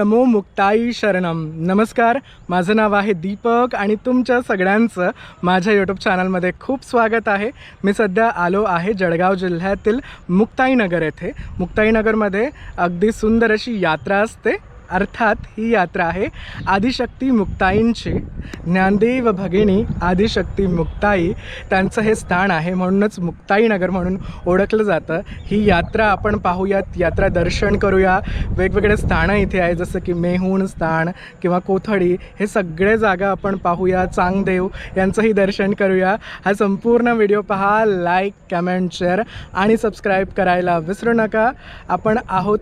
नमो मुक्ताई शरणम नमस्कार माझं नाव आहे दीपक आणि तुमच्या सगळ्यांचं माझ्या यूट्यूब चॅनलमध्ये खूप स्वागत आहे. मी सध्या आलो आहे जळगाव जिल्ह्यातील मुक्ताईनगर येथे. मुक्ताईनगरमध्ये अगदी सुंदर अशी यात्रा असते. अर्थात ही यात्रा आहे आदिशक्ती मुक्ताईंची. ज्ञानदेव भगिनी आदिशक्ती मुक्ताई त्यांचं हे स्थान आहे म्हणूनच मुक्ताईनगर म्हणून ओळखलं जातं. ही यात्रा आपण पाहूयात. यात्रा दर्शन करूया. वेगवेगळे स्थानं इथे आहे जसं की मेहूण स्थान किंवा कोथळी. हे सगळे जागा आपण पाहूया. चांगदेव यांचंही दर्शन करूया. हा संपूर्ण व्हिडिओ पहा. लाईक कमेंट शेअर आणि सबस्क्राईब करायला विसरू नका. आपण आहोत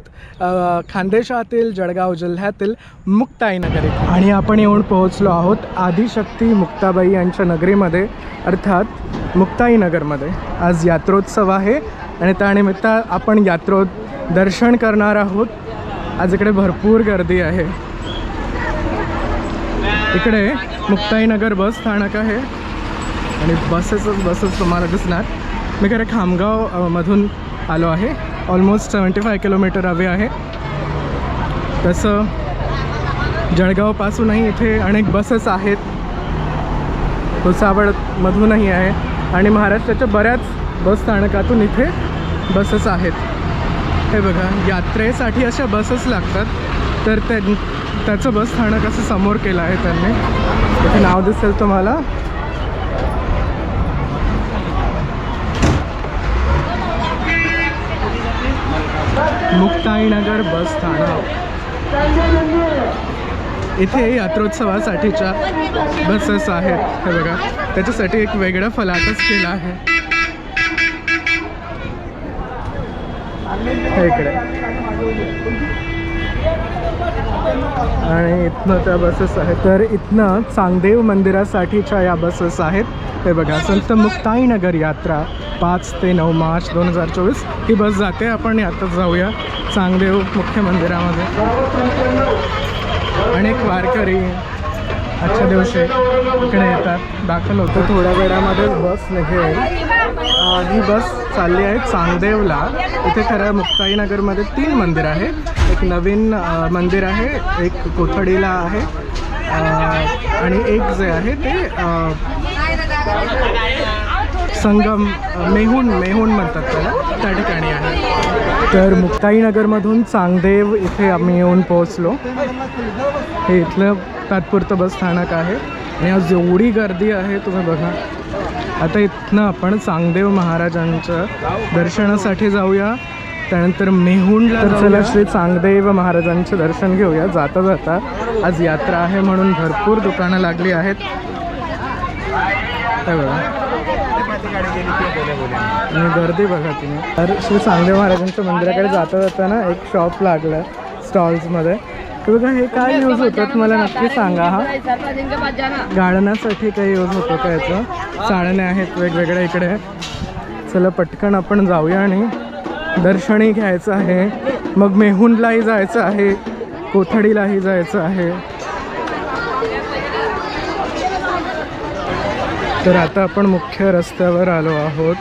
खानदेशातील जळगाव जिल्ह्यातील मुक्ताईनगर इथे. आणि आपण येऊन पोहोचलो आहोत आदिशक्ती मुक्ताबाई यांच्या नगरीमध्ये अर्थात मुक्ताईनगरमध्ये. आज यात्रोत्सव आहे आणि त्यानिमित्त आपण यात्रो दर्शन करणार आहोत. आज इकडे भरपूर गर्दी आहे. इकडे मुक्ताईनगर बस स्थानक आहे. आणि बसेसच बसेस तुम्हाला दिसणार. मी खरं खामगाव मधून आलो आहे. ऑलमोस्ट सेवन्टी फाय किलोमीटर हवे आहे. तसं जळगावपासूनही इथे अनेक बसेस आहेत. भुसावळमधूनही आहे. आणि महाराष्ट्राच्या बऱ्याच बस स्थानकातून इथे बसेस आहेत. हे बघा यात्रेसाठी अशा बसेस लागतात. तर त्या त्याचं बस स्थानक असं समोर केलं आहे त्यांनी. इथे नाव दिसेल तुम्हाला. मुक्ताईनगर बस स्थानक. इथे यात्रोत्सवासाठीच्या बसेस आहेत. हे बघा त्याच्यासाठी एक वेगळा फलाटच केला आहे. हे इकडे. आणि इथनं त्या बसेस आहेत. तर इथनं चांगदेव मंदिरासाठीच्या या बसेस आहेत. हे बघा संत मुक्ताईनगर यात्रा पाच ते नऊ मार्च दोन हजार चोवीस. ही बस जाते. आपण यातच जाऊया चांगदेव मुख्य मंदिरामध्ये. अनेक वारकरी आजच्या दिवशी इकडे येतात. दाखल होतं थोड्या वेळामध्येच बस निघेल. ही बस चालली आहे चांगदेवला. इथे खरं मुक्ताईनगरमध्ये तीन मंदिर आहे एक नवीन मंदिर आहे एक कोथडीला आहे. आणि एक जे आहे ते संगम मेहून मेहून म्हणतात त्याला त्या ठिकाणी आहे. तर मुक्ताईनगरमधून चांगदेव इथे आम्ही येऊन पोहोचलो. हे इथलं तात्पुरतं बस स्थानक आहे. आणि आज एवढी गर्दी आहे तुम्ही बघा. आता इथनं आपण चांगदेव महाराजांच्या दर्शनासाठी जाऊया. त्यानंतर मेहुणला तर चला श्री चांगदेव महाराजांचं दर्शन घेऊया. जाता जाता आज यात्रा आहे म्हणून भरपूर दुकानं लागली आहेत. हे बघा. आणि गर्दी बघा तुम्ही. तर श्री चांगदेव महाराजांच्या मंदिराकडे जाता जाताना एक शॉप लागलं स्टॉल्समध्ये तर बघा हे काय यूज होतात मला नक्की सांगा हा. गाळण्यासाठी काही यूज होतो का याचं? चाळण्या आहेत वेगवेगळ्या इकडे. चला पटकन आपण जाऊया आणि दर्शनही घ्यायचं आहे. मग मेहुणलाही जायचं आहे कोथडीलाही जायचं आहे. तर आता आपण मुख्य रस्त्यावर आलो आहोत.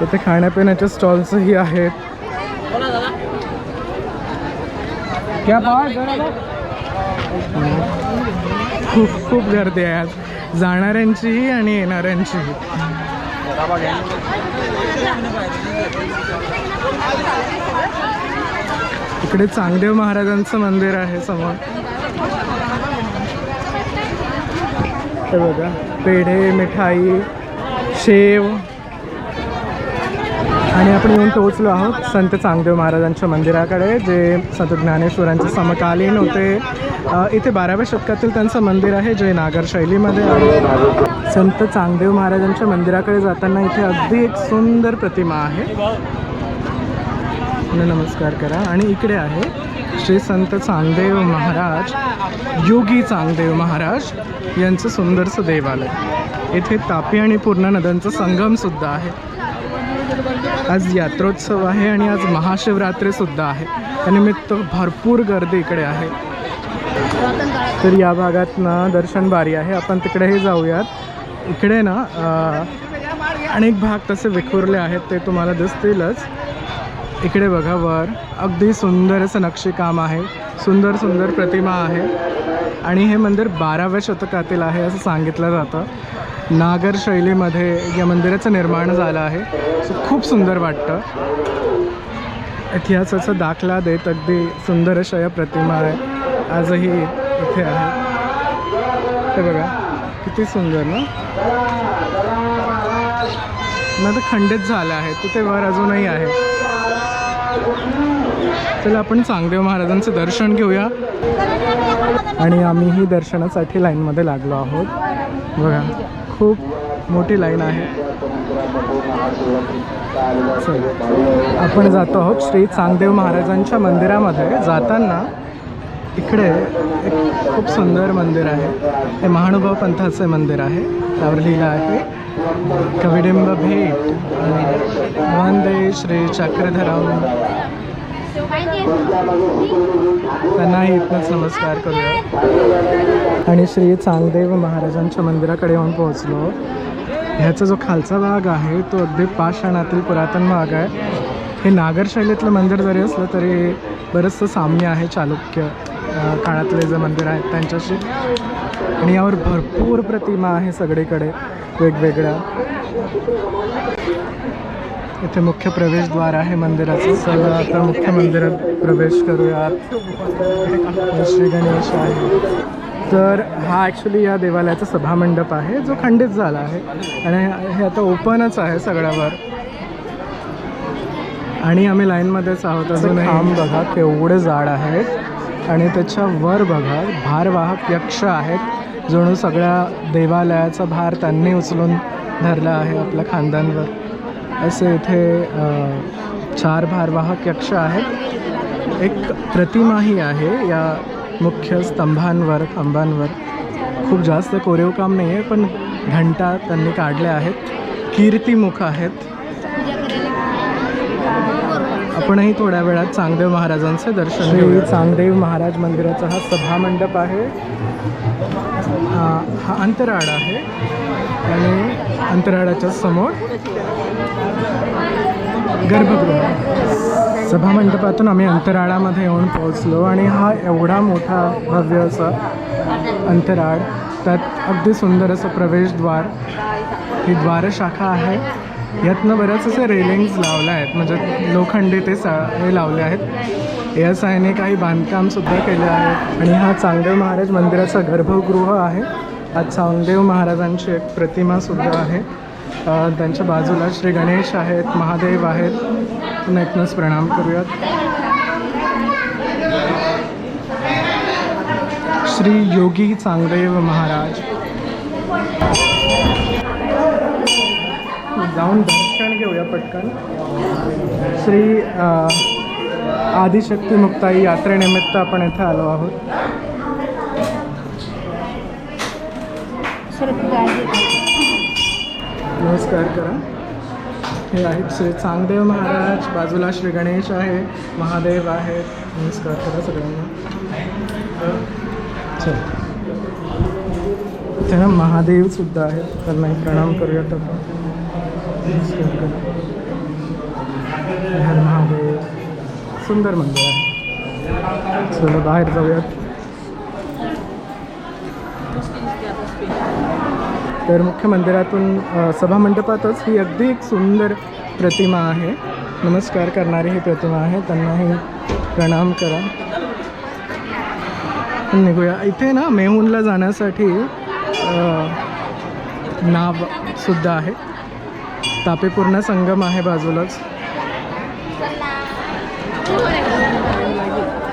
तिथे खाण्यापिण्याच्या स्टॉल्सही आहेत. खूप खूप गर्दी आहे आज. जाणाऱ्यांचीही आणि येणाऱ्यांचीही. इकडे चांगदेव महाराजांचं मंदिर आहे समोर. हे बघा पेढे मिठाई शेव. आणि आपण येऊन पोहोचलो आहोत संत चांगदेव महाराजांच्या मंदिराकडे जे संत ज्ञानेश्वरांचे समकालीन होते. इथे बाराव्या शतकातील त्यांचं मंदिर आहे जे नागर शैलीमध्ये आहे. संत चांगदेव महाराजांच्या मंदिराकडे जाताना इथे अगदी एक सुंदर प्रतिमा आहे. न नमस्कार करा. आणि इकडे आहे श्री संत चांगदेव महाराज योगी चांगदेव महाराज यांचं सुंदरसं देवालय. इथे तापी आणि पूर्णा नद्यांचा संगमसुद्धा आहे. आज यात्रोत्सव आहे आणि आज महाशिवरात्रीसुद्धा आहे. त्यानिमित्त भरपूर गर्दी इकडे आहे. तर या भागात ना दर्शन बारी आहे. आपण तिकडेही जाऊयात. इकडे ना अनेक भाग तसे विखुरले आहेत ते तुम्हाला दिसतीलच. इकडे बघा वर. अगदी सुंदर असं नक्षीकाम आहे. सुंदर सुंदर प्रतिमा आहे. आणि हे मंदिर बाराव्या शतकातील आहे असं सांगितलं जातं. नागर शैलीमध्ये या मंदिराचं निर्माण झालं आहे. सो खूप सुंदर वाटतं. इतिहासाचा दाखला देत अगदी सुंदर अशा या प्रतिमा आहे. आजही इथे आहे. ते बघा किती सुंदर ना? मग आता खंडित झालं आहे. तिथे वर अजूनही आहे. चला आपण चांगदेव महाराजांचं दर्शन घेऊया. आणि आम्हीही दर्शनासाठी लाईनमध्ये लागलो आहोत. बघा खूप मोठी लाईन आहे. आपण जातो आहोत श्री चांगदेव महाराजांच्या मंदिरामध्ये. जाताना इकडे एक खूप सुंदर मंदिर आहे. हे महानुभाव पंथाचे मंदिर आहे. त्यावर लिहिलं आहे कविडिंब भेट आणि वंदे श्री चक्रधरम. त्यांनाही इथनंच नमस्कार करूया. आणि श्री चांगदेव महाराजांच्या मंदिराकडे येऊन पोहोचलो. ह्याचा जो खालचा भाग आहे तो अगदी पाषाणातील पुरातन भाग आहे. हे नागरशैलीतलं मंदिर जरी असलं तरी बरंचसं साम्य आहे चालुक्य काळातले जे मंदिर आहेत त्यांच्याशी. आणि यावर भरपूर प्रतिमा आहे सगळीकडे. वेगवेगळ्या इथे मुख्य प्रवेशद्वार आहे मंदिराचं. सगळं आता मुख्य मंदिरात प्रवेश करूयात. श्री गणेश आहे. तर हा ॲक्च्युली या देवालयाचा सभामंडप आहे जो खंडित झाला आहे. आणि हे आता ओपनच आहे सगळ्यावर. आणि आम्ही लाईनमध्येच आहोत अजून आम बघा केवढे जाड आहेत आणि त्याच्या वर बघा भारवाहक यक्ष आहेत. जणू सगळ्या देवालयाचा भार त्यांनी उचलून धरला आहे आपल्या खांद्यांवर असे इथे चार भारवाहक यक्ष आहेत. एक प्रतिमाही आहे या मुख्य स्तंभांवर खांबांवर. खूप जास्त कोरीव काम नाही आहे पण घंटा त्यांनी काढल्या आहेत. कीर्तिमुख आहेत. आपणही थोड्या वेळात चांगदेव महाराजांचे दर्शन श्री चांगदेव महाराज मंदिराचा हा सभामंडप आहे. हा हा अंतराळ आहे आणि अंतराळाच्या समोर गर्भगृह. सभामंडपातून आम्ही अंतराळामध्ये येऊन पोहोचलो आणि हा एवढा मोठा भव्य असा अंतराळ त्यात अगदी सुंदर असं प्रवेशद्वार ही द्वारशाखा आहे. यातनं बऱ्याच असे रेलिंग्स लावल्या आहेत. म्हणजे लोखंडी ते सा हे लावले आहेत. या आयने काही बांधकामसुद्धा केले आहे. आणि हा चांगदेव महाराज मंदिराचा गर्भगृह आहे. हा चांगदेव महाराजांची एक प्रतिमासुद्धा आहे. त्यांच्या बाजूला श्री गणेश आहेत महादेव आहेत. पुन्हा एकनंच प्रणाम करूयात. श्री योगी चांगदेव महाराज. जाऊन दर्शन घेऊया पटकन. श्री आदिशक्ती मुक्ताई यात्रेनिमित्त आपण इथे आलो आहोत. नमस्कार करा. हे आहेत श्री चांगदेव महाराज बाजूला श्री गणेश आहे महादेव आहेत. नमस्कार करा सगळ्यांना. चल. त्यांना महादेव सुद्धा आहेत. त्यांनाही प्रणाम करूयात आपण. महादेव सुंदर मंदिर आहे. चला बाहेर जाऊयात. तर मुख्य मंदिरातून सभामंडपातच ही अगदी एक सुंदर प्रतिमा आहे. नमस्कार करणारी ही प्रतिमा आहे. त्यांनाही प्रणाम करा. निघूया. इथे ना मेहूनला जाण्यासाठी नावसुद्धा आहे. तापी पूर्ण संगम आहे बाजूलाच.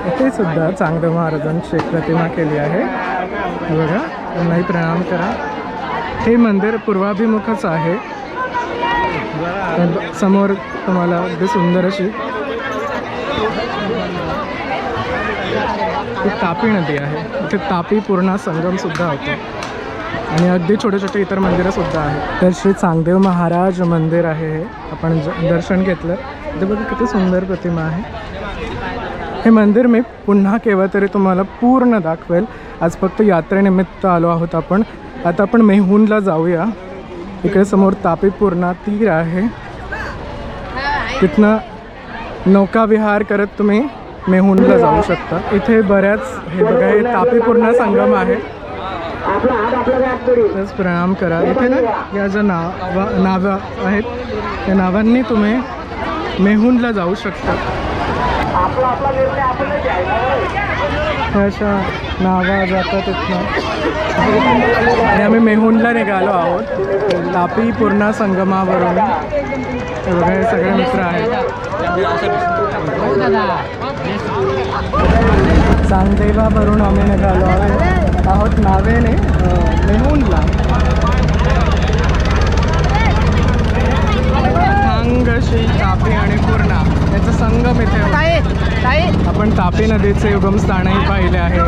इथे सुद्धा चांगदेव महाराजांची प्रतिमा केली आहे. बघा नाही प्रणाम करा. हे मंदिर पूर्वाभिमुखच आहे. समोर तुम्हाला अगदी सुंदर अशी तापी नदी आहे. इथे तापी पूर्णा संगम सुद्धा होतो. आणि अगदी छोटे छोटे इतर मंदिरं सुद्धा आहेत. तर श्री चांगदेव महाराज मंदिर आहे हे. आपण ज दर्शन घेतलं. ते बघा किती सुंदर प्रतिमा आहे. हे मंदिर मी पुन्हा केव्हा तरी तुम्हाला पूर्ण दाखवेल. आज फक्त यात्रेनिमित्त आलो आहोत आपण. आता आपण मेहूनला जाऊया. इकडे समोर तापी पूर्णा तीर आहे. तिथनं नौकाविहार करत तुम्ही मेहूनला जाऊ शकता. इथे बऱ्याच हे बघा हे तापीपूर्ण संगम आहे. तस प्रणाम करा. इथे ना या ज्या नाव नावं आहेत त्या नावांनी तुम्ही मेहुणला जाऊ शकता. अशा नावा जातात इथनं. आणि आम्ही मेहुणला निघालो आहोत. तापी पूर्णा संगमावरून. बघा हे सगळे मित्र आहेत. चांगदेवावरून आम्ही निघालो आहोत. आहोत नावेने अंग श्री तापी आणि पूर्णा. याचा संगम इथे होतो. आपण तापी नदीचे उगमस्थानही पाहिले आहे.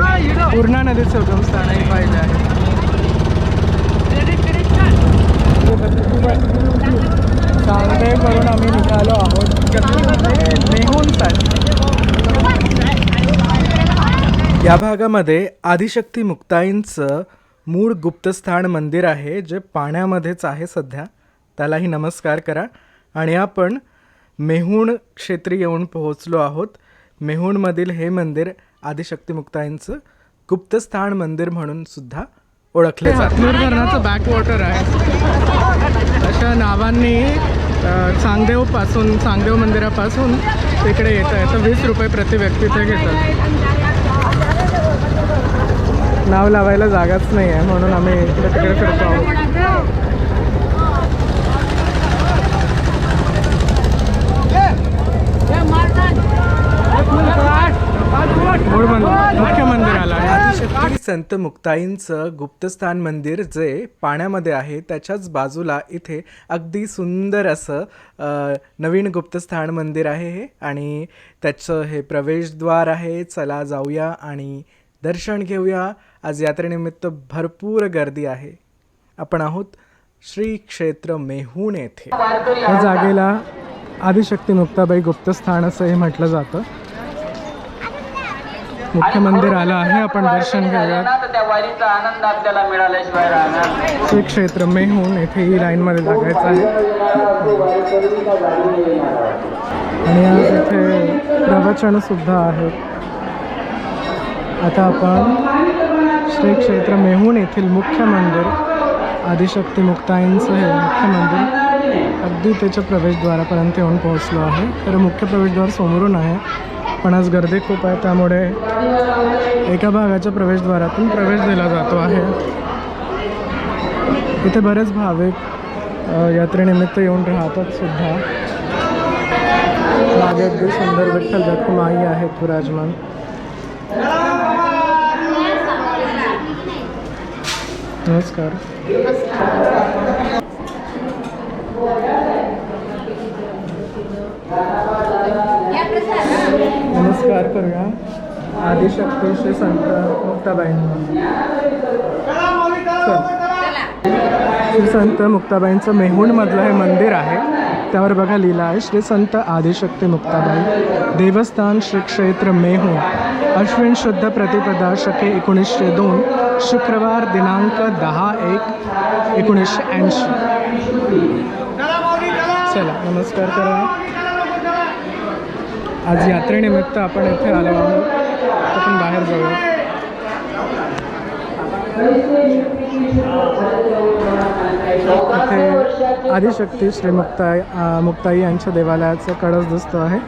पूर्णा नदीचे उगमस्थानही पाहिले आहे. चांगदेववरून आम्ही निघालो आहोत. मेहूनसाठी. या भागामध्ये आदिशक्ती मुक्ताईंचं मूळ गुप्तस्थान मंदिर आहे जे पाण्यामध्येच आहे सध्या. त्यालाही नमस्कार करा. आणि आपण मेहुण क्षेत्री येऊन पोहोचलो आहोत. मेहुणमधील हे मंदिर आदिशक्ती मुक्ताईंचं गुप्तस्थान मंदिर म्हणून सुद्धा ओळखले जाते. धरणाचं बॅकवॉटर आहे. अशा नावांनी सांगदेवपासून सांगदेव चांगदेव मंदिरापासून तिकडे येत आहे तर वीस रुपये प्रति व्यक्ती ते घेतात. नाव लावायला जागाच नाही आहे म्हणून आम्ही इकडे तिकडे फिरतो आहोत. मुख्य मंदिराला. आदिशक्ती संत मुक्ताईंचं गुप्तस्थान मंदिर जे पाण्यामध्ये आहे त्याच्याच बाजूला इथे अगदी सुंदर असं नवीन गुप्तस्थान मंदिर आहे हे. आणि त्याचं हे प्रवेशद्वार आहे चला जाऊया आणि दर्शन घेऊया. आज यात्रेनिमित्त भरपूर गर्दी आहे. आपण आहोत श्री क्षेत्र मेहूण येथे. या जागेला आदिशक्ती मुक्ताबाई गुप्तस्थान असंही म्हटलं जातं. मुख्य मंदिर आलं आहे. आपण दर्शन घ्यायला श्री क्षेत्र मेहून येथे ही लाईनमध्ये लागायचं आहे. आणि आज इथे प्रवचन सुद्धा आता आपण श्री क्षेत्र मेहून येथील मुख्य मंदिर आदिशक्ती मुक्ताईंचं हे मुख्य मंदिर अगदी त्याच्या प्रवेशद्वारापर्यंत येऊन पोहोचलो आहे. तर मुख्य प्रवेशद्वार समोरून आहे पण आज गर्दी खूप आहे त्यामुळे एका भागाच्या प्रवेशद्वारातून प्रवेश दिला जातो आहे. इथे बरेच भाविक यात्रेनिमित्त येऊन राहतात सुद्धा. मागे अगदी सुंदर विठ्ठल रखुमाई आहेत विराजमान. नमस्कार. नमस्कार करूया. आदिशक्ती श्री संत मुक्ताबाईंना. श्री संत मुक्ताबाईंचं मेहुणमधलं हे मंदिर आहे. त्यावर बघा लिहिलं आहे. श्री संत आदिशक्ती मुक्ताबाई. देवस्थान श्री क्षेत्र मेहूण अश्विन शुद्ध प्रतिपदा शके एकोणीसशे दोन. शुक्रवार दिनांक दहा एक एकोणीसशे ऐंशी. चला नमस्कार करा. आज यात्रेनिमित्त आपण इथे आलो आहोत. आपण बाहेर जाऊया. इथे आदिशक्ती श्री मुक्ताई मुक्ताई यांच्या देवालयाचं कळस दिसतो आहे.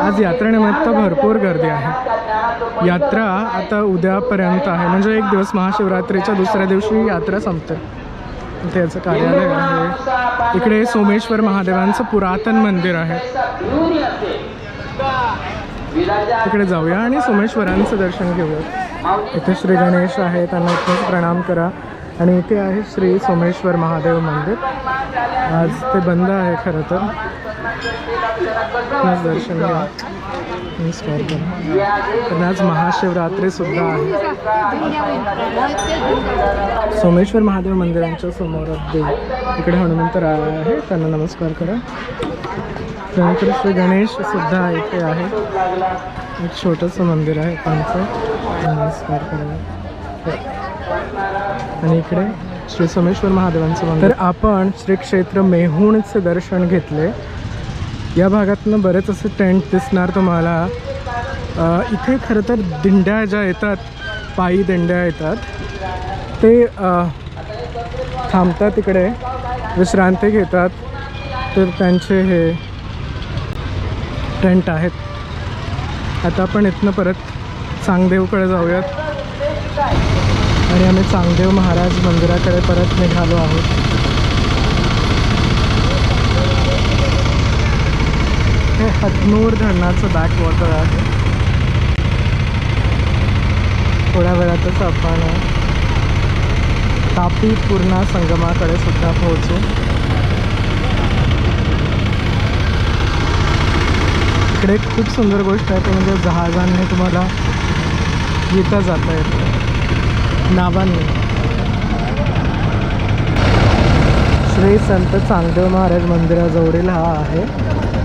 आज यात्रेनिमित्त भरपूर गर्दी आहे. यात्रा आता उद्यापर्यंत आहे. म्हणजे एक दिवस महाशिवरात्रीच्या दुसऱ्या दिवशी यात्रा संपते. इथे याचं कार्यालय आहे. इकडे सोमेश्वर महादेवांचं पुरातन मंदिर आहे. तिकडे जाऊया आणि सोमेश्वरांचं दर्शन घेऊया. इथे श्री गणेश आहे त्यांना इथेच प्रणाम करा. आणि इथे आहे श्री सोमेश्वर महादेव मंदिर. आज ते बंद आहे खरं तर. दर्शन घ्या. नमस्कार करा. आज महाशिवरात्रीसुद्धा आहे. सोमेश्वर महादेव मंदिरांच्या समोर अगदी इकडे हनुमंत राय आहे. त्यांना नमस्कार करा. त्यानंतर श्री गणेश सुद्धा इथे आहे. एक छोटंसं मंदिर आहे त्यांचं. नमस्कार करा आणि इकडे श्री सोमेश्वर महादेवांचं मंदिर. तर आपण श्री क्षेत्र मेहुणचे दर्शन घेतले. या भागातनं बरेच असे टेंट दिसणार तुम्हाला. इथे खरं तर दिंड्या ज्या येतात पायी दिंड्या येतात ते थांबतात इकडे विश्रांती घेतात. तर त्यांचे हे टेंट आहेत. आता आपण इथनं परत चांगदेवकडे जाऊयात. आणि आम्ही चांगदेव महाराज मंदिराकडे परत निघालो आहोत. हे हतनूर धरणाचं बॅक वॉटर आहे. थोड्या वेळातच आपण तापी पूर्णा संगमाकडे सुद्धा पोहोचू. इकडे खूप सुंदर गोष्ट आहे ते म्हणजे जहाजांनी तुम्हाला येता जाता येतं. नावाने. श्री संत चांगदेव महाराज मंदिराजवळील हा आहे.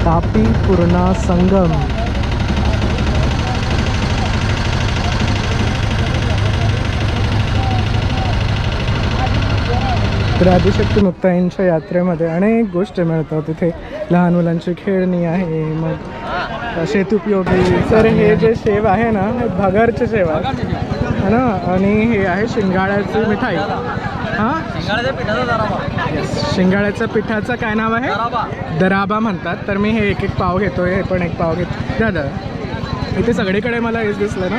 तापी पूर्णा संगम. तर आदिशक्ती मुक्ताईंच्या यात्रेमध्ये अनेक गोष्टी मिळतात. तिथे लहान मुलांची खेळणी आहे मग शेतुपयोगी तर हे जे शेव आहे ना हे भगरचे शेव आहे. है ना? आणि हे आहे शिंगाड्याची मिठाई. हां? शिंगाड्याच्या पिठाचा काय नाव आहे? दराबा. म्हणतात. तर मी हे एक एक पाव घेतो हे पण एक पाव घेतो द्या दादा इथे सगळीकडे मला हेच दिसलं ना?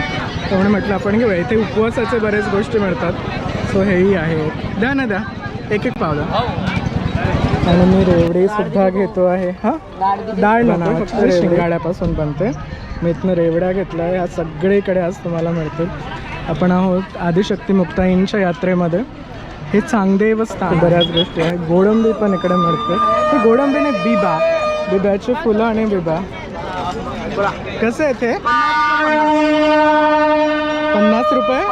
त्यामुळे म्हटलं आपण घेऊया. इथे उपवासाचे बरेच गोष्टी मिळतात. सो हेही आहे. द्या ना द्या. एक एक पाव द्या. आणि मी रेवडी सुद्धा घेतो आहे. हां? डाळ नावाची शिंगाड्यापासून बनते. मी इथनं रेवड्या घेतल्या ह्या सगळीकडे आज तुम्हाला मिळतील. आपण आहोत आदिशक्ती मुक्ताईंच्या यात्रेमध्ये. हे चांगदेव स्थान. बऱ्याच गोष्टी आहे गोडंबी पण इकडे मिळते. हे गोडंबी नाही बिबा. बिब्याची फुलं आणि बिबा. कसं आहे ते? पन्नास रुपये?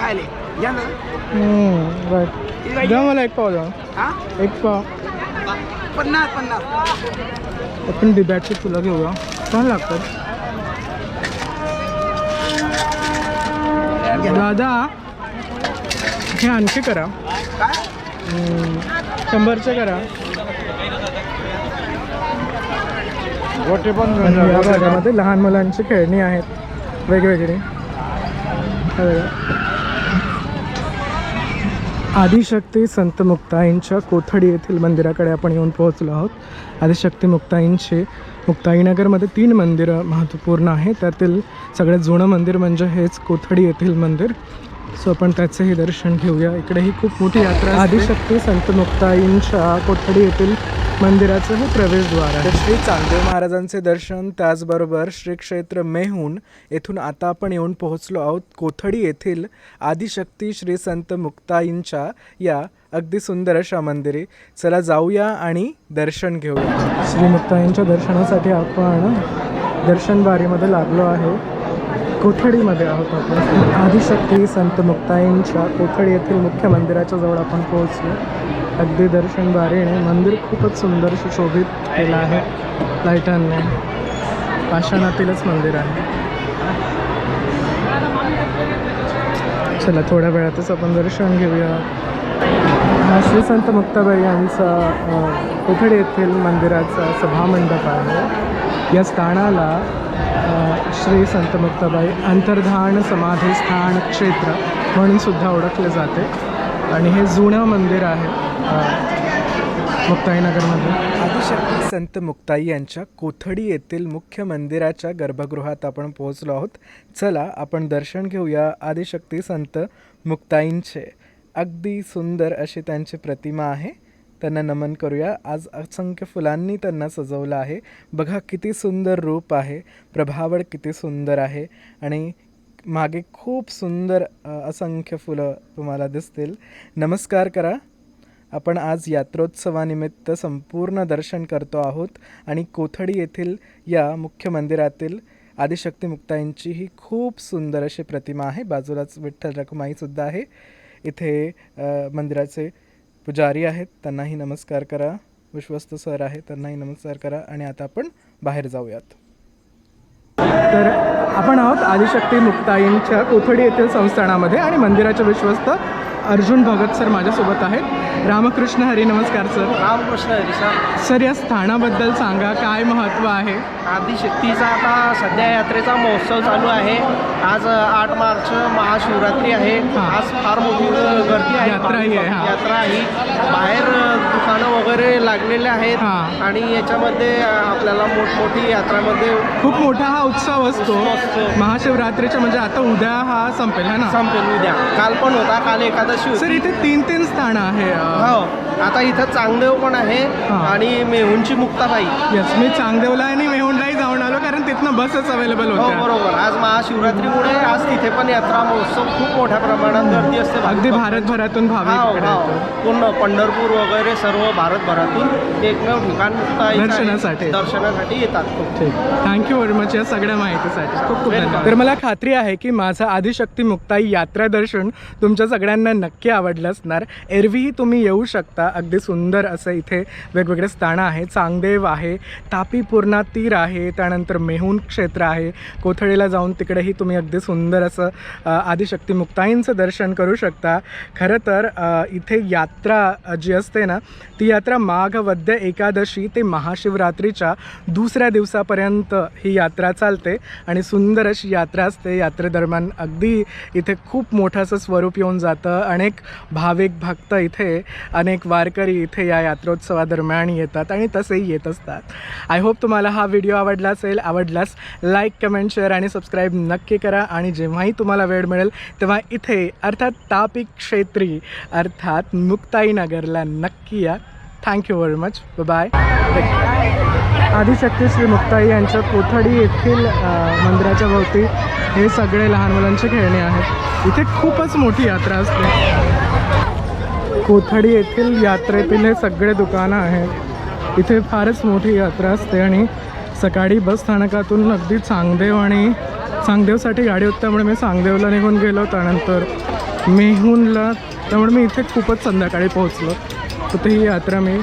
खायले. Right. द्या मला एक पाव द्या. हा? एक पाव. पन्नास पन्नास. आपण बिब्याची फुलं घेऊया. छान लागतात. दादा हे आणखी करा. शंभरचे करा. गोटे पण या भागामध्ये लहान मुलांची खेळणी आहेत. वेगवेगळी. आदिशक्ती संत मुक्ताईंच्या कोथडी येथील मंदिराकडे आपण येऊन पोहोचलो आहोत. आदिशक्ती मुक्ताईंचे मुक्ताईनगरमध्ये तीन मंदिरं महत्त्वपूर्ण आहे त्यातील सगळ्यात जुनं मंदिर म्हणजे हेच कोथडी येथील मंदिर. सो आपण त्याचंही दर्शन घेऊया. इकडेही खूप मोठी यात्रा आदिशक्ती संत मुक्ताईंच्या कोथडी येथील मंदिराचं हे प्रवेशद्वार आहे. श्री चांगदेव महाराजांचे दर्शन त्याचबरोबर श्री क्षेत्र मेहून येथून आता आपण येऊन पोहोचलो आहोत. कोथडी येथील आदिशक्ती श्री संत मुक्ताईंच्या या अगदी सुंदर अशा मंदिरे. चला जाऊया आणि दर्शन घेऊया. श्री मुक्ताईंच्या दर्शनासाठी आपण दर्शन बारीमध्ये लागलो आहे. कोथडीमध्ये आहोत आपण. आदिशक्ती संत मुक्ताईंच्या कोथडी येथील मुख्य मंदिराच्या जवळ आपण पोहोचलो. अगदी दर्शन बारीने मंदिर खूपच सुंदर सुशोभित केलं आहे. लाईटांनी पाषाणातीलच मंदिर आहे. चला थोड्या वेळातच आपण दर्शन घेऊया. हा श्री संत मुक्ताबाई यांचा कोथडी येथील मंदिराचा सभामंडप आहे. या स्थानाला श्री संत मुक्ताबाई अंतर्धान समाधी स्थान क्षेत्र म्हणून सुद्धा ओळखले जाते. आणि हे जुनं मंदिर आहे. मुक्ताईनगरमध्ये. आदिशक्ती संत मुक्ताई यांच्या कोथडी येथील मुख्य मंदिराच्या गर्भगृहात आपण पोहोचलो आहोत. चला आपण दर्शन घेऊया आदिशक्ती संत मुक्ताईंचे. अगदी सुंदर अशी त्यांची प्रतिमा आहे. त्यांना नमन करूया. आज असंख्य फुलांनी त्यांना सजवलं आहे. बघा किती सुंदर रूप आहे. प्रभावळ किती सुंदर आहे. आणि मागे खूप सुंदर अ, असंख्य फुलं तुम्हाला दिसतील. नमस्कार करा. आपण आज यात्रोत्सवानिमित्त संपूर्ण दर्शन करतो आहोत आणि कोथडी येथील या मुख्य मंदिरातील आदिशक्ती मुक्ताईंची ही खूप सुंदर अशी प्रतिमा आहे. बाजूलाच विठ्ठल रखुमाईसुद्धा आहे. इथे मंदिराचे पुजारी आहेत. त्यांनाही नमस्कार करा. विश्वस्त सर आहे त्यांनाही नमस्कार करा आणि आता आपण बाहेर जाऊयात. तर आपण आहोत आदिशक्ती मुक्ताईंच्या कोथडी येथील संस्थानामध्ये आणि मंदिराचे विश्वस्त अर्जुन भगत सर माझ्यासोबत आहेत. रामकृष्ण हरी नमस्कार sir. Ramakrishna Hari sir. Sir या स्थानाबद्दल सांगा काय महत्त्व आहे? आदिशक्तीचा आता सध्या यात्रेचा महोत्सव चालू आहे. आज आठ मार्च महाशिवरात्री आहे. हां. आज फार मोठी गर्दी आहे. यात्राही आहे, हां. यात्रा आहे. बाहेर दुकानं वगैरे लागलेले आहेत. हां. आणि याच्यामध्ये आपल्याला मोठमोठी यात्रामध्ये खूप मोठा हा उत्सव असतो. उत्सव असतो. महाशिवरात्रीच्या म्हणजे आता उद्या हा संपेल है ना? संपेल उद्या. काल पण होता. काल एकादशी सर इथे तीन तीन स्थानं आहे. हो आता इथं चांगदेव पण आहे हां. आणि मेहुणची मुक्ताबाई येस मी चांगदेवला आणि कारण तिथनं बसच अवेलेबल हो होत्या बरोबर आज महाशिवरात्रीमुळे आज तिथे पण यात्रा महोत्सव खूप मोठ्या प्रमाणात गर्दी असते अगदी भारतभरातून भाविक हाव, इकडे हाव. येतात. पूर्ण पंढरपूर वगैरे सर्व भारतभरातून एकमेव ठिकाण आहे. दर्शनासाठी. दर्शनासाठी येतात खूप ठीक थँक्यू व्हेरी मच या सगळ्या माहितीसाठी खूप खूप Welcome. धन्यवाद तर मला खात्री आहे की माझं आदिशक्ती मुक्ताई यात्रा दर्शन तुमच्या सगळ्यांना नक्की आवडलं असणार एरवीही तुम्ही येऊ शकता अगदी सुंदर असं इथे वेगवेगळे स्थानं आहे चांगदेव आहे तापी पूर्णा तीर आहे त्यानंतर मेहून क्षेत्र आहे. कोथळीला जाऊन तिकडेही तुम्ही अगदी सुंदर असं आदिशक्ती मुक्ताईंचं दर्शन करू शकता. खरं तर इथे यात्रा जी असते ना ती यात्रा माघवद्य एकादशी ते महाशिवरात्रीच्या दुसऱ्या दिवसापर्यंत ही यात्रा चालते आणि सुंदर अशी यात्रा असते. यात्रेदरम्यान अगदी इथे खूप मोठं असं स्वरूप येऊन जातं. अनेक भाविक भक्त इथे अनेक वारकरी इथे या यात्रोत्सवादरम्यान येतात आणि तसेही येत असतात. आय होप तुम्हाला हा व्हिडिओ आवडला असेल. आवडल्यास लाईक कमेंट शेअर आणि सबस्क्राईब नक्की करा. आणि जेव्हाही तुम्हाला वेळ मिळेल तेव्हा इथे अर्थात तापी क्षेत्री अर्थात मुक्ताईनगरला नक्की या. Thank you very much bye Adishakti Shri Muktai यांच्या कोथडी येथील मंदिराच्या भोवती हे सगळे लहान मुलांचे खेळणे आहेत. इथे खूपच मोठी यात्रा असते. कोथडी येथील यात्रेतील हे सगळे दुकानं आहेत. इथे फारच मोठी यात्रा असते आणि सकाळी बस स्थानकातून अगदी चांगदेव आणि चांगदेवसाठी गाडी होती त्यामुळे मी चांगदेवला निघून गेलो. त्यानंतर मेहूनला त्यामुळे मी इथे खूपच संध्याकाळी पोहोचलो. तर ती यात्रा मी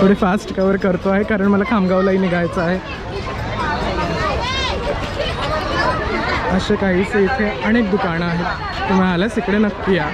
थोडी फास्ट कवर करतो आहे कारण मला खामगावलाही निघायचं आहे. असे काहीसे इथे अनेक दुकानं आहेत. तुम्ही आल्यास इकडे नक्की या.